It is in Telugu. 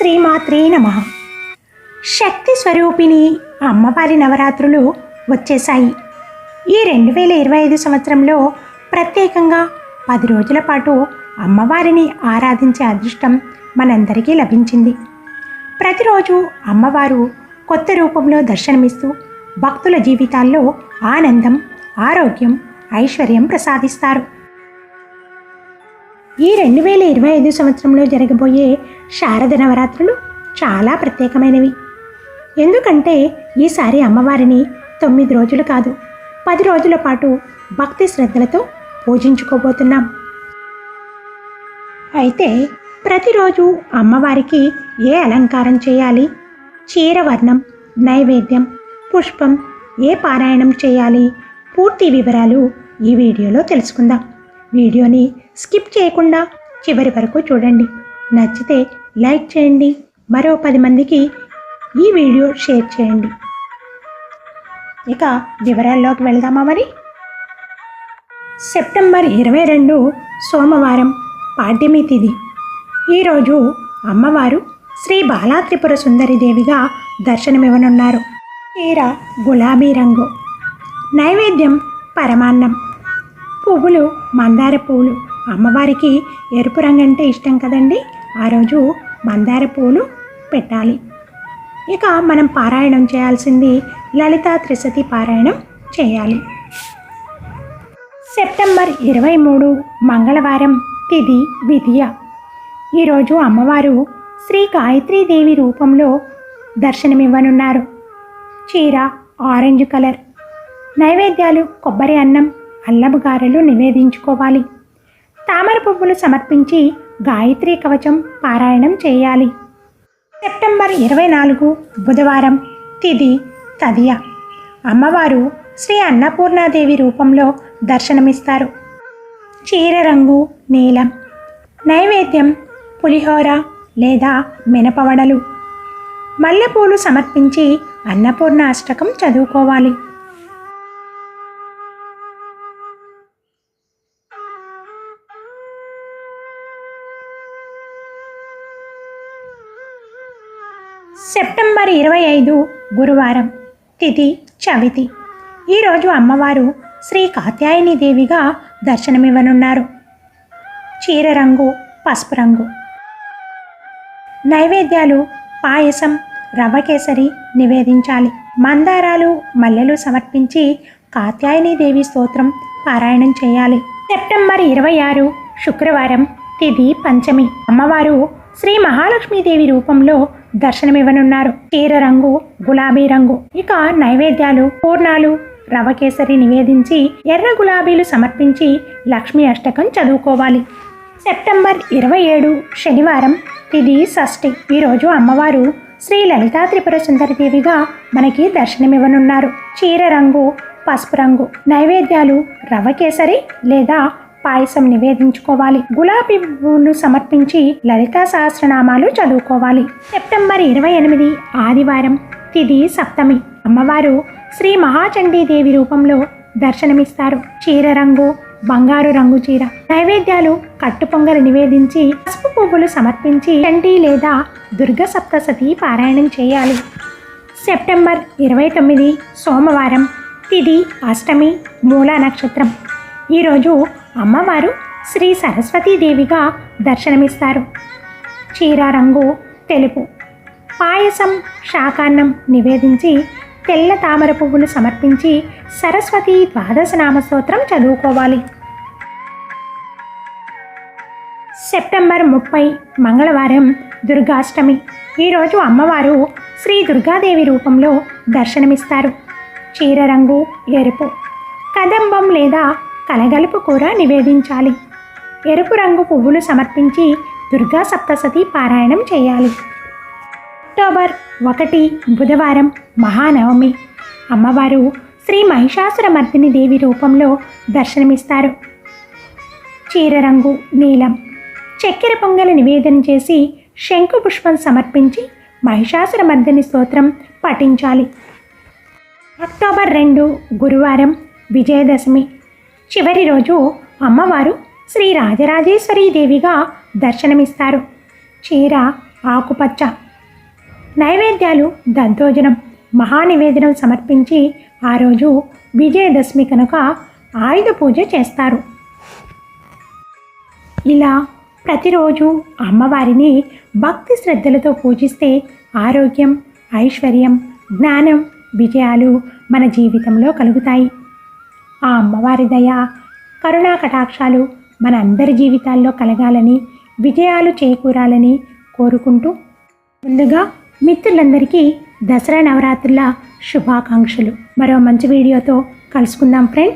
శ్రీమాత్రే నమ. శక్తి స్వరూపిణి అమ్మవారి నవరాత్రులు వచ్చేశాయి. ఈ రెండు వేల ఇరవై ఐదు సంవత్సరంలో ప్రత్యేకంగా పది రోజుల పాటు అమ్మవారిని ఆరాధించే అదృష్టం మనందరికీ లభించింది. ప్రతిరోజు అమ్మవారు కొత్త రూపంలో దర్శనమిస్తూ భక్తుల జీవితాల్లో ఆనందం ఆరోగ్యం ఐశ్వర్యం ప్రసాదిస్తారు. ఈ రెండు వేల ఇరవై ఐదు సంవత్సరంలో జరగబోయే శారద నవరాత్రులు చాలా ప్రత్యేకమైనవి. ఎందుకంటే ఈసారి అమ్మవారిని తొమ్మిది రోజులు కాదు పది రోజుల పాటు భక్తి శ్రద్ధలతో పూజించుకోబోతున్నాం. అయితే ప్రతిరోజు అమ్మవారికి ఏ అలంకారం చేయాలి? చీర వర్ణం నైవేద్యం పుష్పం ఏ పారాయణం చేయాలి? పూర్తి వివరాలు ఈ వీడియోలో తెలుసుకుందాం. వీడియోని స్కిప్ చేయకుండా చివరి వరకు చూడండి. నచ్చితే లైక్ చేయండి. మరో పది మందికి ఈ వీడియో షేర్ చేయండి. ఇక వివరాల్లోకి వెళ్దామా మరి? సెప్టెంబర్ ఇరవై రెండు సోమవారం పాడ్యమి తిది. ఈరోజు అమ్మవారు శ్రీ బాలాత్రిపుర సుందరిదేవిగా దర్శనమివ్వనున్నారు. ఈర గులాబీ రంగు. నైవేద్యం పరమాన్నం. పువ్వులు మందార పువ్వులు. అమ్మవారికి ఎరుపు రంగు అంటే ఇష్టం కదండి? ఆ రోజు మందార పువ్వులు పెట్టాలి. ఇక మనం పారాయణం చేయాల్సింది లలిత త్రిశతి పారాయణం చేయాలి. సెప్టెంబర్ ఇరవై మూడు మంగళవారం తిది విధియ ఈరోజు అమ్మవారు శ్రీ గాయత్రీదేవి రూపంలో దర్శనమివ్వనున్నారు. చీర ఆరెంజ్ కలర్. నైవేద్యాలు కొబ్బరి అన్నం అల్లబుగారెలు నివేదించుకోవాలి. తామర పువ్వులు సమర్పించి గాయత్రి కవచం పారాయణం చేయాలి. సెప్టెంబర్ ఇరవై నాలుగు బుధవారం తిది తదియ. అమ్మవారు శ్రీ అన్నపూర్ణాదేవి రూపంలో దర్శనమిస్తారు. చీర రంగు నీలం. నైవేద్యం పులిహోర లేదా మినపవడలు మల్లెపూలు సమర్పించి అన్నపూర్ణ అష్టకం చదువుకోవాలి. సెప్టెంబర్ ఇరవై ఐదు గురువారం. తిథి చవితి. ఈరోజు అమ్మవారు శ్రీ కాత్యాయని దేవిగా దర్శనమివ్వనున్నారు. చీర రంగు పసుపు రంగు. నైవేద్యాలు పాయసం రవ్వ కేసరి నివేదించాలి. మందారాలు మల్లెలు సమర్పించి కాత్యాయని దేవి స్తోత్రం పారాయణం చేయాలి. సెప్టెంబర్ ఇరవై ఆరు శుక్రవారం తిథి పంచమి. అమ్మవారు శ్రీ మహాలక్ష్మీదేవి రూపంలో దర్శనమివ్వనున్నారు. చీర రంగు గులాబీ రంగు. ఇక నైవేద్యాలు పూర్ణాలు రవకేసరి నివేదించి ఎర్ర గులాబీలు సమర్పించి లక్ష్మీ అష్టకం చదువుకోవాలి. సెప్టెంబర్ ఇరవై ఏడు శనివారం తిది షష్ఠి. ఈరోజు అమ్మవారు శ్రీ లలితా త్రిపుర సుందరదేవిగా మనకి దర్శనమివ్వనున్నారు. చీర రంగు పసుపు రంగు. నైవేద్యాలు రవకేసరి లేదా పాయసం నివేదించుకోవాలి. గులాబీ పువ్వులు సమర్పించి లలితా సహస్రనామాలు చదువుకోవాలి. సెప్టెంబర్ ఇరవై ఎనిమిది ఆదివారం తిది సప్తమి. అమ్మవారు శ్రీ మహాచండీదేవి రూపంలో దర్శనమిస్తారు. చీర రంగు బంగారు రంగు చీర. నైవేద్యాలు కట్టు పొంగలు నివేదించి పసుపు పువ్వులు సమర్పించి చండీ లేదా దుర్గ సప్తసతి పారాయణం చేయాలి. సెప్టెంబర్ ఇరవై తొమ్మిది సోమవారం తిది అష్టమి మూలా నక్షత్రం. ఈరోజు అమ్మవారు శ్రీ సరస్వతీదేవిగా దర్శనమిస్తారు. చీర రంగు తెలుపు. పాయసం శాకాన్నం నివేదించి తెల్ల తామర పువ్వులు సమర్పించి సరస్వతి ద్వాదశ నామ స్తోత్రం చదువుకోవాలి. సెప్టెంబర్ ముప్పై మంగళవారం దుర్గాష్టమి. ఈరోజు అమ్మవారు శ్రీ దుర్గాదేవి రూపంలో దర్శనమిస్తారు. చీర రంగు ఎరుపు. కదంబం లేదా కలగలుపు కూర నివేదించాలి. ఎరుపు రంగు పువ్వులు సమర్పించి దుర్గా సప్తసతి పారాయణం చేయాలి. అక్టోబర్ ఒకటి బుధవారం మహానవమి. అమ్మవారు శ్రీ మహిషాసురమర్దిని దేవి రూపంలో దర్శనమిస్తారు. చీర రంగు నీలం. చక్కెర పొంగలి నివేదన చేసి శంకు పుష్పం సమర్పించి మహిషాసురమర్దిని స్తోత్రం పఠించాలి. అక్టోబర్ రెండు గురువారం విజయదశమి. చివరి రోజు అమ్మవారు శ్రీ రాజరాజేశ్వరీ దేవిగా దర్శనమిస్తారు. చీర ఆకుపచ్చ నైవేద్యాలు దద్దోజనం మహానివేదనం సమర్పించి ఆ రోజు విజయదశమి కనుక ఆయుధ పూజ చేస్తారు. ఇలా ప్రతిరోజు అమ్మవారిని భక్తి శ్రద్ధలతో పూజిస్తే ఆరోగ్యం ఐశ్వర్యం జ్ఞానం విజయాలు మన జీవితంలో కలుగుతాయి. ఆ అమ్మవారి దయ కరుణా కటాక్షాలు మన అందరి జీవితాల్లో కలగాలని విజయాలు చేకూరాలని కోరుకుంటూ ముందుగా మిత్రులందరికీ దసరా నవరాత్రుల శుభాకాంక్షలు. మరో మంచి వీడియోతో కలుసుకుందాం ఫ్రెండ్స్.